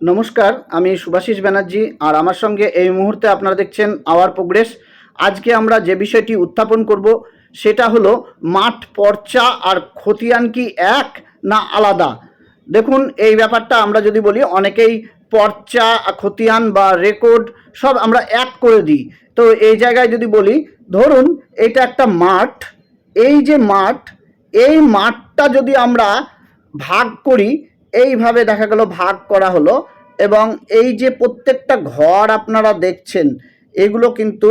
নমস্কার, আমি সুভাষিস ব্যানার্জি, আর আমার সঙ্গে এই মুহূর্তে আপনারা দেখছেন আওয়ার প্রোগ্রেস। আজকে আমরা যে বিষয়টি উত্থাপন করব, সেটা হলো মাঠ পর্চা আর খতিয়ান কি এক না আলাদা? দেখুন, এই ব্যাপারটা আমরা যদি বলি, অনেকেই পর্চা, খতিয়ান বা রেকর্ড সব আমরা এক করে দিই। তো এই জায়গায় যদি বলি, ধরুন এটা একটা মাঠ, এই যে মাঠ, এই মাঠটা যদি আমরা ভাগ করি এইভাবে দেখা গেল, ভাগ করা হলো এবং এই যে প্রত্যেকটা ঘর আপনারা দেখছেন, এগুলো কিন্তু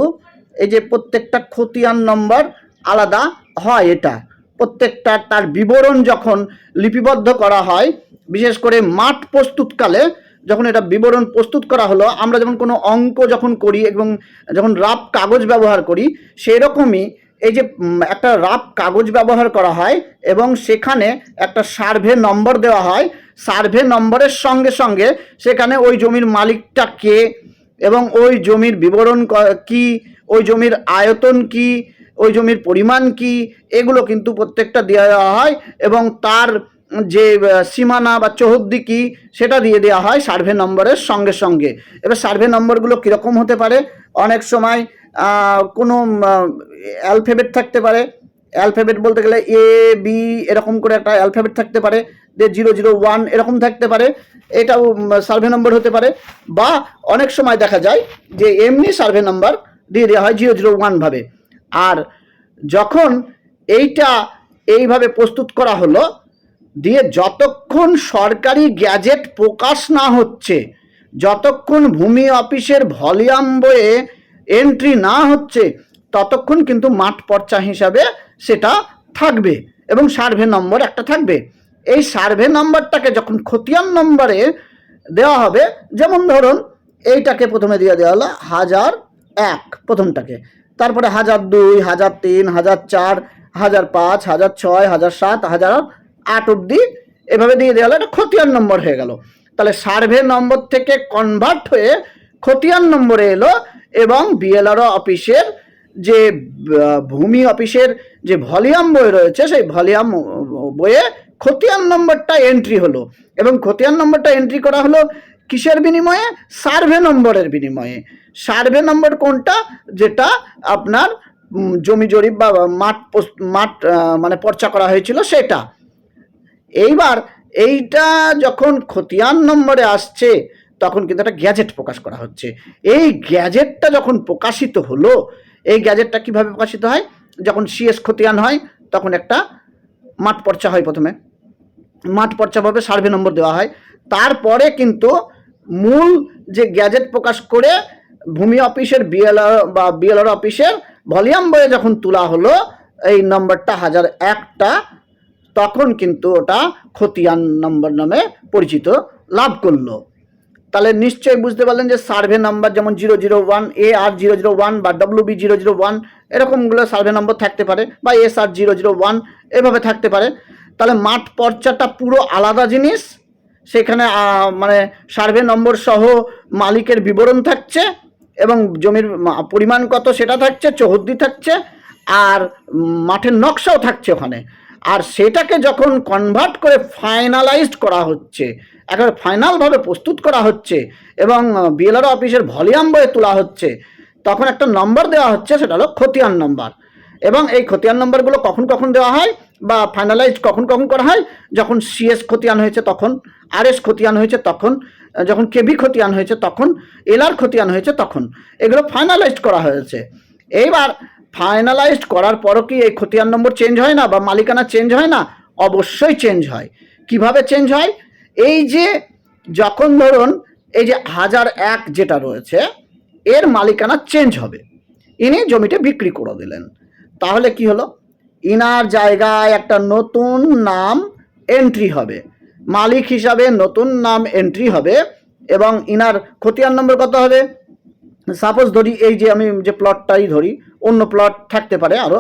এই যে প্রত্যেকটা খতিয়ান নম্বর আলাদা হয় এটা। প্রত্যেকটা তার বিবরণ যখন লিপিবদ্ধ করা হয়, বিশেষ করে মাঠ প্রস্তুতকালে যখন এটা বিবরণ প্রস্তুত করা হলো, আমরা যখন কোনো অঙ্ক যখন করি এবং যখন রাফ কাগজ ব্যবহার করি সেই রকমই এই যে একটা রাফ কাগজ ব্যবহার করা হয় এবং সেখানে একটা সার্ভে নম্বর দেওয়া হয়। সার্ভে নম্বরের সঙ্গে সঙ্গে সেখানে ওই জমির মালিকটা কে এবং ওই জমির বিবরণ ক- ওই জমির আয়তন কি, ওই জমির পরিমাণ কি, এগুলো কিন্তু প্রত্যেকটা দেওয়া হয় এবং তার যে সীমানা বা চৌহদ্দি কি, সেটা দিয়ে দেওয়া হয় সার্ভে নম্বরের সঙ্গে সঙ্গে। এবার সার্ভে নম্বরগুলো কীরকম হতে পারে? অনেক সময় কোনো অ্যালফেবেট থাকতে পারে। অ্যালফাবেট বলতে গেলে এ, বি, এরকম করে একটা অ্যালফাবেট থাকতে পারে। যে জিরো জিরো ওয়ান এরকম থাকতে পারে। এটাও সার্ভে নম্বর হতে পারে। বা অনেক সময় দেখা যায় যে, এমনি সার্ভে নম্বর দিয়ে দেওয়া হয় জিরো জিরো ওয়ানভাবে আর যখন এইটা এইভাবে প্রস্তুত করা হলো দিয়ে যতক্ষণ সরকারি গ্যাজেট প্রকাশ না হচ্ছে, যতক্ষণ ভূমি অফিসের ভলিউম বইয়ে এন্ট্রি না হচ্ছে, ততক্ষণ কিন্তু মাঠ পর্চা হিসাবে সেটা থাকবে এবং সার্ভে নম্বর একটা থাকবে। এই সার্ভে নম্বরটাকে যখন খতিয়ান নম্বরে দেওয়া হবে, যেমন ধরুন এইটাকে প্রথমে দিয়ে দেওয়া হলো হাজার এক প্রথমটাকে। তারপরে হাজার দুই, হাজার তিন, হাজার চার, হাজার পাঁচ, হাজার ছয়, হাজার সাত, হাজার আট অবধি, এভাবে দিয়ে দেওয়া হলো, এটা খতিয়ান নম্বর হয়ে গেল। তাহলে সার্ভে নম্বর থেকে কনভার্ট হয়ে খতিয়ান নম্বরে এলো এবং বিএলআরও অফিসের যে ভূমি অফিসের যে ভলিউম বই রয়েছে, সেই ভলিউম বইয়ে খতিয়ান নম্বরটা এন্ট্রি হলো। এবং খতিয়ান নম্বরটা এন্ট্রি করা হলো কিসের বিনিময়ে? সার্ভে নম্বরের বিনিময়ে। সার্ভে নম্বর কোনটা? যেটা আপনার জমি জরিপ বা মাঠ মাঠ মানে পর্চা করা হয়েছিল সেটা। এইবার এইটা যখন খতিয়ান নম্বরে আসছে, তখন কিন্তু একটা গ্যাজেট প্রকাশ করা হচ্ছে। এই গ্যাজেটটা যখন প্রকাশিত হলো, এই গ্যাজেটটা কীভাবে প্রকাশিত হয়? যখন সিএস খতিয়ান হয়, তখন একটা মাঠ পর্চা হয় প্রথমে। মাঠ পর্চাভাবে সার্ভে নম্বর দেওয়া হয়। তারপরে কিন্তু মূল যে গ্যাজেট প্রকাশ করে ভূমি অফিসের বিএলআর বা বিএলআর অফিসের ভলিউম বইয়ে যখন তোলা হলো, এই নম্বরটা হাজার একটা তখন কিন্তু ওটা খতিয়ান নম্বর নামে পরিচিত লাভ করল। তাহলে নিশ্চয়ই বুঝতে পারলেন যে সার্ভে নাম্বার যেমন zero zero one A R zero zero one বা W B zero zero one এরকমগুলো survey number থাকতে পারে বা S R zero zero one এভাবে থাকতে পারে। তাহলে মাঠ পর্চাটা পুরো আলাদা জিনিস, সেখানে মানে সার্ভে নম্বর সহ মালিকের বিবরণ থাকছে এবং জমির পরিমাণ কত সেটা থাকছে, চৌহদ্দি থাকছে, আর মাঠের নকশাও থাকছে ওখানে। আর সেটাকে যখন কনভার্ট করে ফাইনালাইজড করা হচ্ছে, একেবারে ফাইনালভাবে প্রস্তুত করা হচ্ছে এবং বিএলআর অফিসের ভলিউম বয়ে তোলা হচ্ছে, তখন একটা নম্বর দেওয়া হচ্ছে, সেটা হলো খতিয়ান নম্বর এবং এই খতিয়ান নম্বরগুলো কখন কখন দেওয়া হয় বা ফাইনালাইজড কখন কখন করা হয়, যখন সিএস খতিয়ান হয়েছে তখন আরএস খতিয়ান হয়েছে তখন যখন কেবি খতিয়ান হয়েছে তখন এলআর খতিয়ান হয়েছে তখন, এগুলো ফাইনালাইজড করা হয়েছে। এইবার ফাইনালাইজড করার পরও কি এই খতিয়ান নম্বর চেঞ্জ হয় না বা মালিকানা চেঞ্জ হয় না? অবশ্যই চেঞ্জ হয়। কীভাবে চেঞ্জ হয়? এই যে যখন ধরুন, এই যে হাজার এক যেটা রয়েছে, এর মালিকানা চেঞ্জ হবে। ইনি জমিটা বিক্রি করে দিলেন। তাহলে কি হলো? ইনার জায়গায় একটা নতুন নাম এন্ট্রি হবে। মালিক হিসাবে নতুন নাম এন্ট্রি হবে এবং ইনার খতিয়ান নম্বর কত হবে? সাপোজ ধরি এই যে আমি যে প্লটটাই ধরি অন্য প্লট থাকতে পারে আরও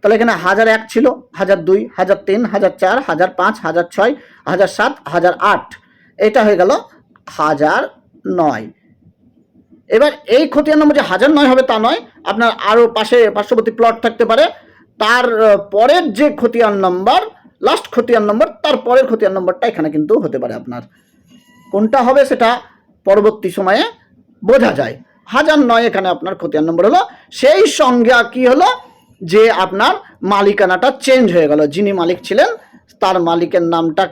তাহলে এখানে হাজার এক ছিল, হাজার দুই, হাজার তিন, হাজার চার, হাজার পাঁচ, হাজার ছয়, হাজার সাত, হাজার আট। এটা হয়ে গেল হাজার নয়। এবার এই খতিয়ান নম্বর যে হাজার নয় হবে তা নয়, আপনার আরও পাশে পার্শ্ববর্তী প্লট থাকতে পারে। তার পরের যে খতিয়ান নম্বর লাস্ট খতিয়ান নম্বর তার পরের খতিয়ান নম্বরটা এখানে কিন্তু হতে পারে আপনার। কোনটা হবে সেটা পরবর্তী সময়ে বোঝা যায়। হাজার নয় এখানে আপনার খতিয়ান নম্বর হলো। সেই সঙ্গে কি হলো? যে আপনার মালিকানাটা চেঞ্জ হয়ে গেল। যিনি মালিক ছিলেন, তার মালিকের নামটা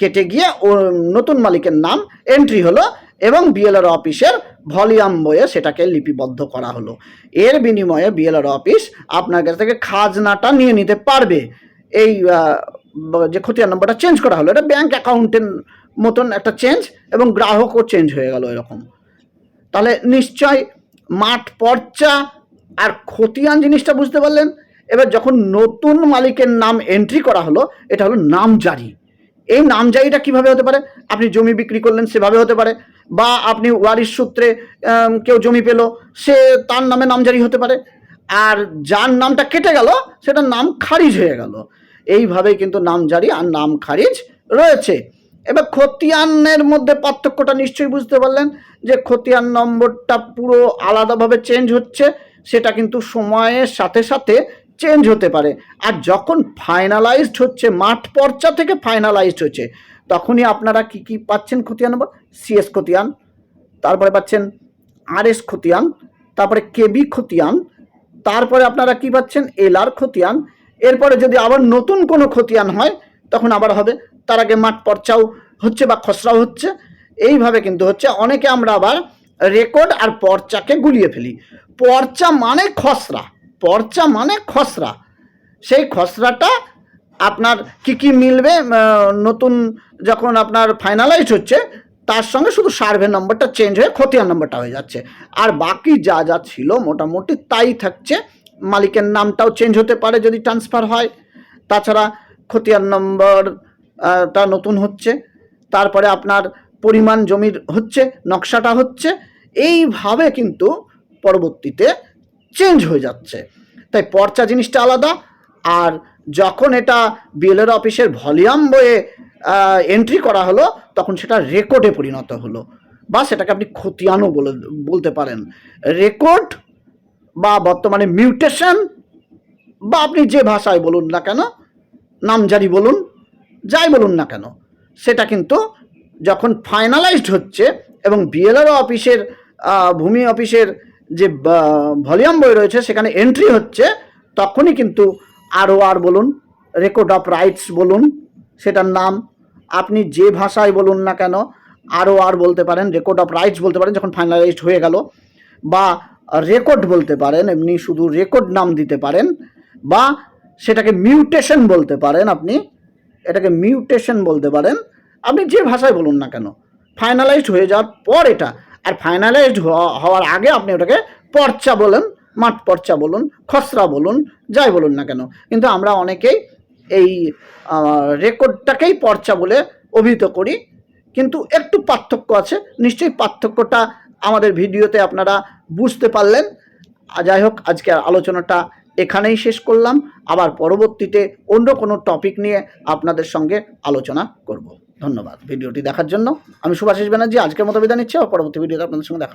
কেটে গিয়ে ও নতুন মালিকের নাম এন্ট্রি হলো এবং বিএলআর অফিসের ভলিউম বইয়ে সেটাকে লিপিবদ্ধ করা হলো। এর বিনিময়ে বিএলআর অফিস আপনার কাছ থেকে খাজনাটা নিয়ে নিতে পারবে। এই যে খতিয়ান নম্বরটা চেঞ্জ করা হলো, এটা ব্যাংক অ্যাকাউন্টের মতন একটা চেঞ্জ এবং গ্রাহকও চেঞ্জ হয়ে গেল এরকম। তাহলে নিশ্চয় মাঠ পর্চা আর খতিয়ান জিনিসটা বুঝতে পারলেন? এবার যখন নতুন মালিকের নাম এন্ট্রি করা হলো, এটা হলো নামজারি। এই নামজারিটা কীভাবে হতে পারে? আপনি জমি বিক্রি করলেন, সেভাবে হতে পারে। বা আপনি ওয়ারিশ সূত্রে কেউ জমি পেল, সে তার নামে নামজারি হতে পারে। আর যার নামটা কেটে গেল, সেটার নাম খারিজ হয়ে গেল। এইভাবেই কিন্তু নামজারি আর নাম খারিজ রয়েছে। এবার খতিয়ানের মধ্যে পার্থক্যটা নিশ্চয়ই বুঝতে পারলেন যে খতিয়ান নম্বরটা পুরো আলাদাভাবে চেঞ্জ হচ্ছে, সেটা কিন্তু সময়ের সাথে সাথে চেঞ্জ হতে পারে। আর যখন ফাইনালাইজড হচ্ছে, মাঠ পর্চা থেকে ফাইনালাইজড হচ্ছে, তখনই আপনারা কি কি পাচ্ছেন খতিয়ান নম্বর? সিএস খতিয়ান, তারপরে পাচ্ছেন আরএস খতিয়ান, তারপরে কেবি খতিয়ান, তারপরে আপনারা কি পাচ্ছেন? এলআর খতিয়ান, এরপরে যদি আবার নতুন কোনো খতিয়ান হয়, তখন আবার হবে তার আগে মাঠ পর্চাও হচ্ছে বা খসড়াও হচ্ছে। এইভাবে কিন্তু হচ্ছে অনেকে আমরা আবার রেকর্ড আর পর্চাকে গুলিয়ে ফেলি। পর্চা মানে খসড়া। পর্চা মানে খসড়া। সেই খসড়াটা আপনার কি কি মিলবে নতুন যখন আপনার ফাইনালাইজড হচ্ছে, তার সঙ্গে শুধু সার্ভে নম্বরটা চেঞ্জ হয়ে খতিয়ান নম্বরটা হয়ে যাচ্ছে। আর বাকি যা যা ছিল মোটামুটি তাই থাকছে। মালিকের নামটাও চেঞ্জ হতে পারে যদি ট্রান্সফার হয়। তাছাড়া খতিয়ান নম্বর টা নতুন হচ্ছে, তারপরে আপনার পরিমাণ জমির হচ্ছে, নকশাটা হচ্ছে, এইভাবে কিন্তু পরবর্তীতে চেঞ্জ হয়ে যাচ্ছে। তাই পর্চা জিনিসটা আলাদা, আর যখন এটা বিএলএর অফিসের ভলিউম বইয়ে এন্ট্রি করা হলো, তখন সেটা রেকর্ডে পরিণত হলো। বা সেটাকে আপনি খতিয়ানও বলে, বলতে পারেন। রেকর্ড বা বর্তমানে মিউটেশন বা আপনি যে ভাষায় বলুন না কেন, নামজারি বলুন যাই বলুন না কেন, সেটা কিন্তু যখন ফাইনালাইজড হচ্ছে এবং বিএলআরও অফিসের ভূমি অফিসের যে ভলিউম বই রয়েছে, সেখানে এন্ট্রি হচ্ছে, তখনই কিন্তু আরও আর বলুন রেকর্ড অফ রাইটস বলুন, সেটার নাম, আপনি যে ভাষায় বলুন না কেন আরও আর বলতে পারেন রেকর্ড অফ রাইটস বলতে পারেন, যখন ফাইনালাইজড হয়ে গেল, বা রেকর্ড বলতে পারেন, এমনি শুধু রেকর্ড নাম দিতে পারেন, বা সেটাকে মিউটেশন বলতে পারেন আপনি এটাকে মিউটেশন বলতে পারেন, আপনি যে ভাষায় বলুন না কেন ফাইনালাইজড হয়ে যাওয়ার পর এটা, আর ফাইনালাইজড হওয়ার আগে আপনি ওটাকে পর্চা বলেন, মাঠ পর্চা বলুন, খসড়া বলুন, যাই বলুন না কেন, কিন্তু আমরা অনেকেই এই রেকর্ডটাকেই পর্চা বলে অভিহিত করি, কিন্তু একটু পার্থক্য আছে, নিশ্চয়ই পার্থক্যটা আমাদের ভিডিওতে আপনারা বুঝতে পারলেন। যাই হোক আজকে আলোচনাটা এখানেই শেষ করলাম। আবার পরবর্তীতে অন্য কোনো টপিক নিয়ে আপনাদের সঙ্গে আলোচনা করব। ধন্যবাদ ভিডিওটি দেখার জন্য। আমি সুভাষিস ব্যানার্জি, আজকের মতো বিদায় নিচ্ছি। আর পরবর্তী ভিডিওতে আপনাদের সঙ্গে দেখা